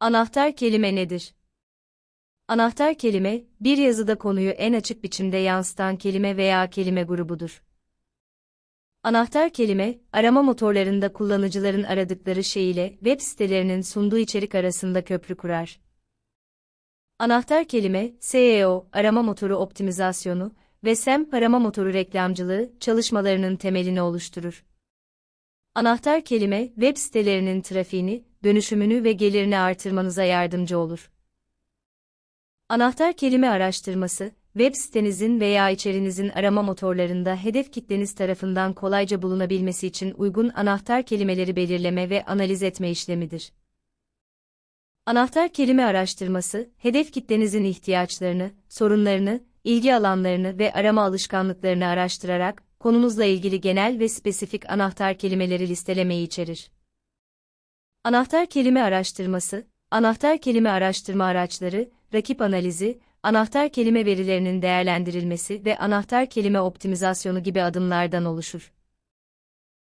Anahtar kelime nedir? Anahtar kelime, bir yazıda konuyu en açık biçimde yansıtan kelime veya kelime grubudur. Anahtar kelime, arama motorlarında kullanıcıların aradıkları şey ile web sitelerinin sunduğu içerik arasında köprü kurar. Anahtar kelime, SEO, arama motoru optimizasyonu ve SEM, arama motoru reklamcılığı çalışmalarının temelini oluşturur. Anahtar kelime, web sitelerinin trafiğini, dönüşümünü ve gelirini artırmanıza yardımcı olur. Anahtar kelime araştırması, web sitenizin veya içerinizin arama motorlarında hedef kitleniz tarafından kolayca bulunabilmesi için uygun anahtar kelimeleri belirleme ve analiz etme işlemidir. Anahtar kelime araştırması, hedef kitlenizin ihtiyaçlarını, sorunlarını, ilgi alanlarını ve arama alışkanlıklarını araştırarak, konunuzla ilgili genel ve spesifik anahtar kelimeleri listelemeyi içerir. Anahtar kelime araştırması, anahtar kelime araştırma araçları, rakip analizi, anahtar kelime verilerinin değerlendirilmesi ve anahtar kelime optimizasyonu gibi adımlardan oluşur.